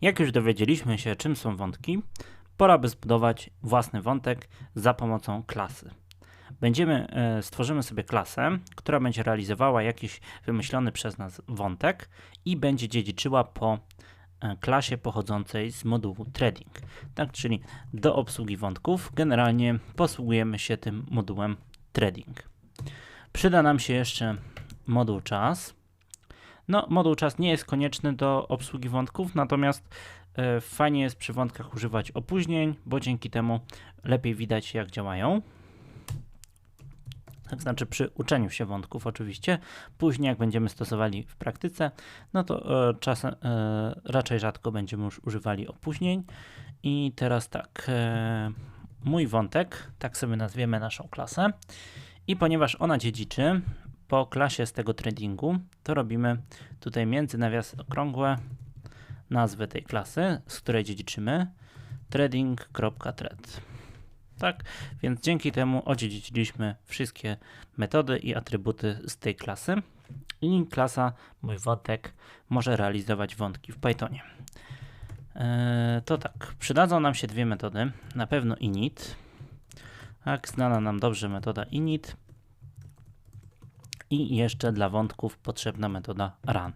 Jak już dowiedzieliśmy się, czym są wątki, pora by zbudować własny wątek za pomocą klasy. Będziemy, e, stworzymy sobie klasę, która będzie realizowała jakiś wymyślony przez nas wątek i będzie dziedziczyła po e, klasie pochodzącej z modułu threading. Tak, czyli do obsługi wątków generalnie posługujemy się tym modułem threading. Przyda nam się jeszcze moduł czas. No, moduł czas nie jest konieczny do obsługi wątków, natomiast e, fajnie jest przy wątkach używać opóźnień, bo dzięki temu lepiej widać jak działają. Tak znaczy przy uczeniu się wątków oczywiście. Później jak będziemy stosowali w praktyce, no to e, czasem e, raczej rzadko będziemy już używali opóźnień. I teraz tak, e, mój wątek, tak sobie nazwiemy naszą klasę. I ponieważ ona dziedziczy po klasie z tego threadingu, to robimy tutaj między nawiasy okrągłe nazwę tej klasy, z której dziedziczymy threading.thread. Tak, więc dzięki temu odziedziciliśmy wszystkie metody i atrybuty z tej klasy i klasa, mój wątek, może realizować wątki w Pythonie. Eee, to tak, przydadzą nam się dwie metody, na pewno init, tak, znana nam dobrze metoda init i jeszcze dla wątków potrzebna metoda run.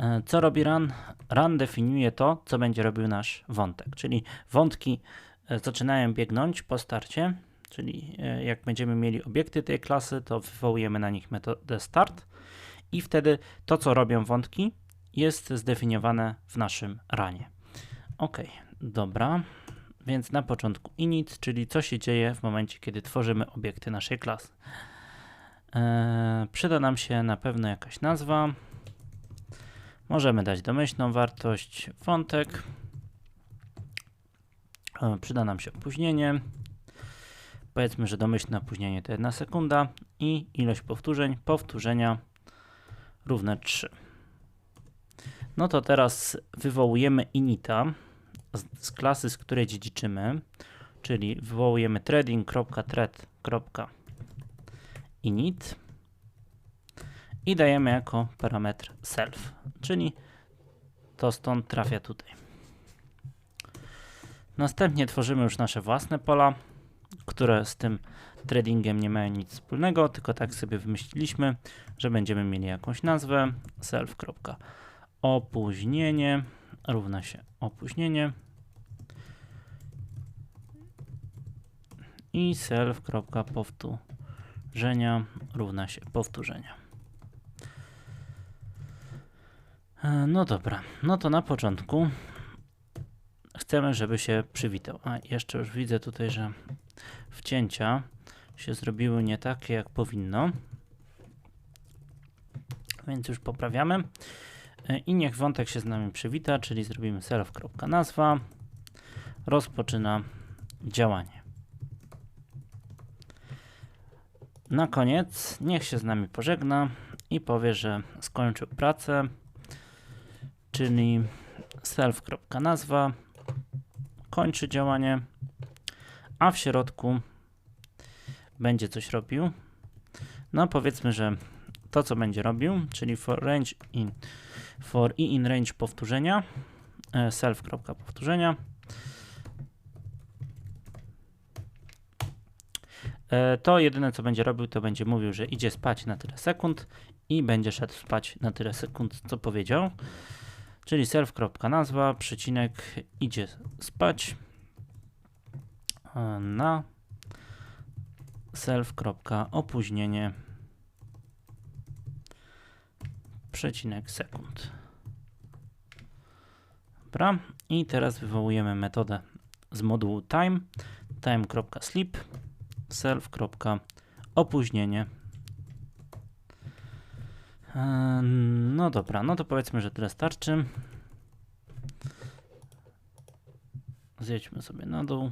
E, Co robi run? Run definiuje to, co będzie robił nasz wątek, czyli wątki e, zaczynają biegnąć po starcie, czyli e, jak będziemy mieli obiekty tej klasy, to wywołujemy na nich metodę start i wtedy to, co robią wątki, jest zdefiniowane w naszym runie. Ok, dobra. Więc na początku init, czyli co się dzieje w momencie, kiedy tworzymy obiekty naszej klasy. Eee, przyda nam się na pewno jakaś nazwa. Możemy dać domyślną wartość, wątek. Eee, przyda nam się opóźnienie. Powiedzmy, że domyślne opóźnienie to 1 sekunda i ilość powtórzeń, powtórzenia równe 3. No to teraz wywołujemy inita z, z klasy, z której dziedziczymy, czyli wywołujemy threading.thread.init i dajemy jako parametr self, czyli to stąd trafia tutaj. Następnie tworzymy już nasze własne pola, które z tym threadingiem nie mają nic wspólnego, tylko tak sobie wymyśliliśmy, że będziemy mieli jakąś nazwę self.opóźnienie równa się opóźnienie. I self.powtórzenia równa się powtórzenia. E, No dobra, no to na początku chcemy, żeby się przywitał. A jeszcze już widzę tutaj, że wcięcia się zrobiły nie takie, jak powinno. Więc już poprawiamy. E, I niech wątek się z nami przywita, czyli zrobimy self.nazwa. Rozpoczyna działanie. Na koniec niech się z nami pożegna i powie, że skończył pracę, czyli self.nazwa kończy działanie, a w środku będzie coś robił. No powiedzmy, że to co będzie robił, czyli for range in for i in range powtórzenia e, self.powtórzenia to jedyne co będzie robił to będzie mówił, że idzie spać na tyle sekund i będzie szedł spać na tyle sekund co powiedział. Czyli self.nazwa przecinek idzie spać. E, na self.opóźnienie przecinek sekund. Dobra, i teraz wywołujemy metodę z modułu time, time.sleep, self.opóźnienie. Eee, No dobra, no to powiedzmy, że tyle starczy. Zjedźmy sobie na dół.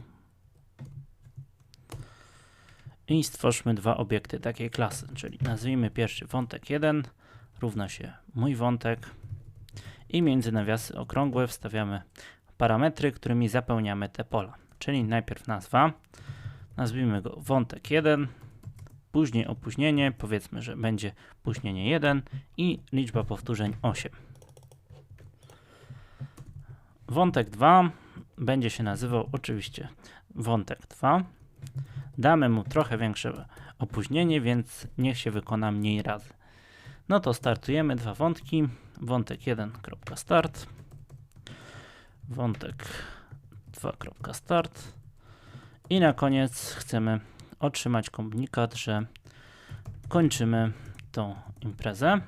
I stwórzmy dwa obiekty takiej klasy, czyli nazwijmy pierwszy wątek 1 równa się mój wątek i między nawiasy okrągłe wstawiamy parametry, którymi zapełniamy te pola. Czyli najpierw nazwa, nazwijmy go wątek 1, później opóźnienie, powiedzmy, że będzie opóźnienie 1 i liczba powtórzeń 8. wątek 2 będzie się nazywał oczywiście wątek 2. Damy mu trochę większe opóźnienie, więc niech się wykona mniej razy. No to startujemy dwa wątki. Wątek 1. Start. Wątek 2. I na koniec chcemy otrzymać komunikat, że kończymy tą imprezę.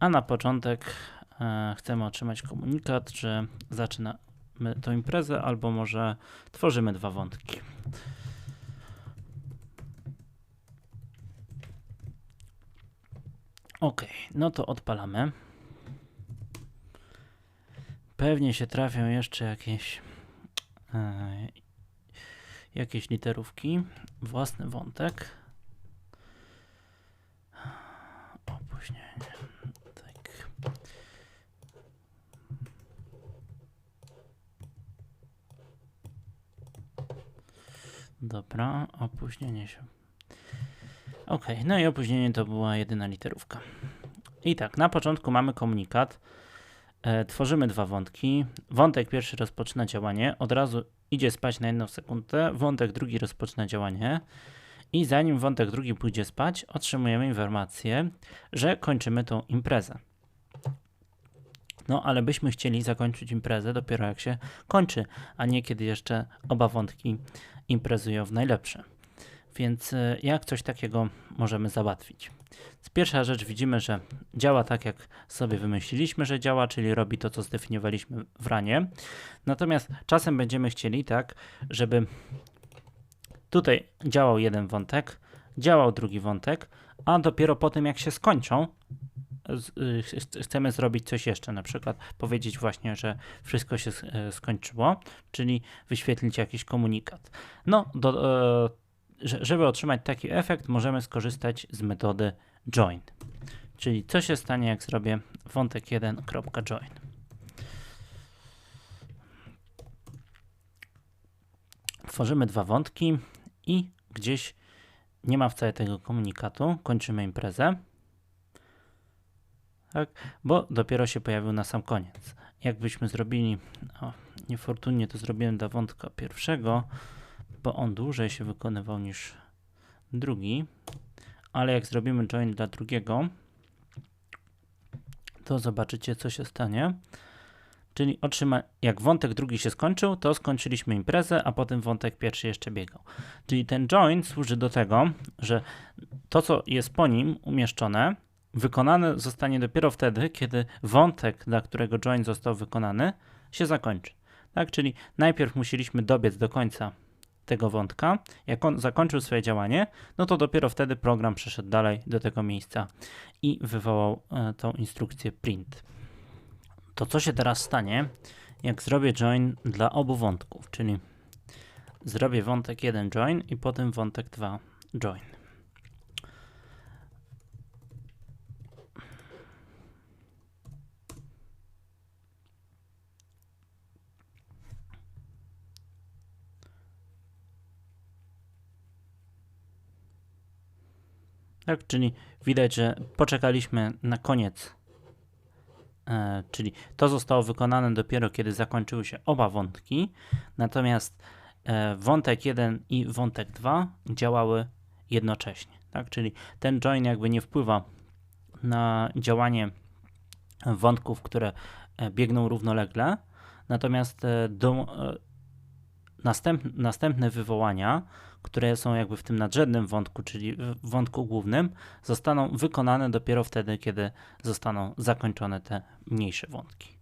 A na początek e, chcemy otrzymać komunikat, że zaczynamy tą imprezę, albo może tworzymy dwa wątki. Ok, no to odpalamy. Pewnie się trafią jeszcze jakieś jakieś literówki. Własny wątek. Opóźnienie. Tak. Dobra, opóźnienie się. Ok, no i opóźnienie to była jedyna literówka. I tak, na początku mamy komunikat. E, tworzymy dwa wątki. Wątek pierwszy rozpoczyna działanie, od razu idzie spać na jedną sekundę. Wątek drugi rozpoczyna działanie. I zanim wątek drugi pójdzie spać, otrzymujemy informację, że kończymy tą imprezę. No, ale byśmy chcieli zakończyć imprezę dopiero jak się kończy, a nie kiedy jeszcze oba wątki imprezują w najlepsze. Więc e, jak coś takiego możemy załatwić? Pierwsza rzecz widzimy, że działa tak, jak sobie wymyśliliśmy, że działa, czyli robi to, co zdefiniowaliśmy w ranie. Natomiast czasem będziemy chcieli tak, żeby tutaj działał jeden wątek, działał drugi wątek, a dopiero po tym, jak się skończą, y, chcemy zrobić coś jeszcze, na przykład powiedzieć właśnie, że wszystko się e, skończyło, czyli wyświetlić jakiś komunikat. No, do, e, żeby otrzymać taki efekt, możemy skorzystać z metody join. Czyli co się stanie, jak zrobię wątek 1.join. Tworzymy dwa wątki i gdzieś nie ma wcale tego komunikatu. Kończymy imprezę. Tak, bo dopiero się pojawił na sam koniec. Jakbyśmy zrobili, o, niefortunnie to zrobiłem dla wątka pierwszego, bo on dłużej się wykonywał niż drugi, ale jak zrobimy join dla drugiego, to zobaczycie, co się stanie. Czyli otrzyma, jak wątek drugi się skończył, to skończyliśmy imprezę, a potem wątek pierwszy jeszcze biegał. Czyli ten join służy do tego, że to, co jest po nim umieszczone, wykonane zostanie dopiero wtedy, kiedy wątek, dla którego join został wykonany, się zakończy. Tak, czyli najpierw musieliśmy dobiec do końca tego wątka, jak on zakończył swoje działanie, no to dopiero wtedy program przeszedł dalej do tego miejsca i wywołał e, tą instrukcję print. To co się teraz stanie, jak zrobię join dla obu wątków, czyli zrobię wątek 1 join i potem wątek 2 join. Tak, czyli widać, że poczekaliśmy na koniec, e, czyli to zostało wykonane dopiero kiedy zakończyły się oba wątki, natomiast e, wątek 1 i wątek 2 działały jednocześnie. Tak, czyli ten join jakby nie wpływa na działanie wątków, które e, biegną równolegle, natomiast e, do, e, następ, następne wywołania które są jakby w tym nadrzędnym wątku, czyli wątku głównym, zostaną wykonane dopiero wtedy, kiedy zostaną zakończone te mniejsze wątki.